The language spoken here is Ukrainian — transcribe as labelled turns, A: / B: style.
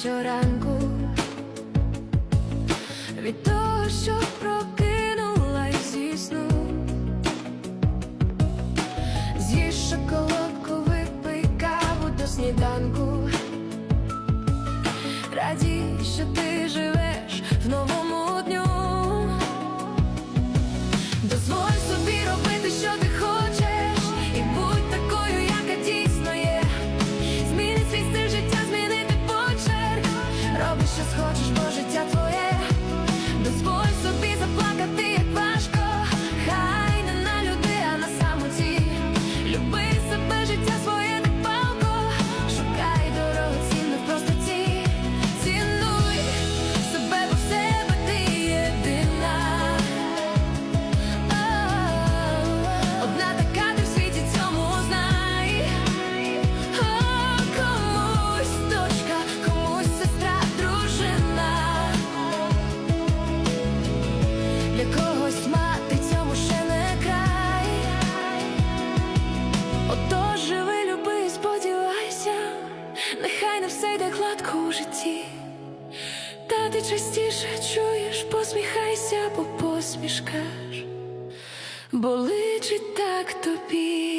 A: щоранку від того, що прокинула зі сну з'їж шоколадку, випий каву до сніданку, раді що ти. нехай не все йде гладко у житті, та ти частіше чуєш, посміхайся, бо посмішкаш, Бо личить так тобі.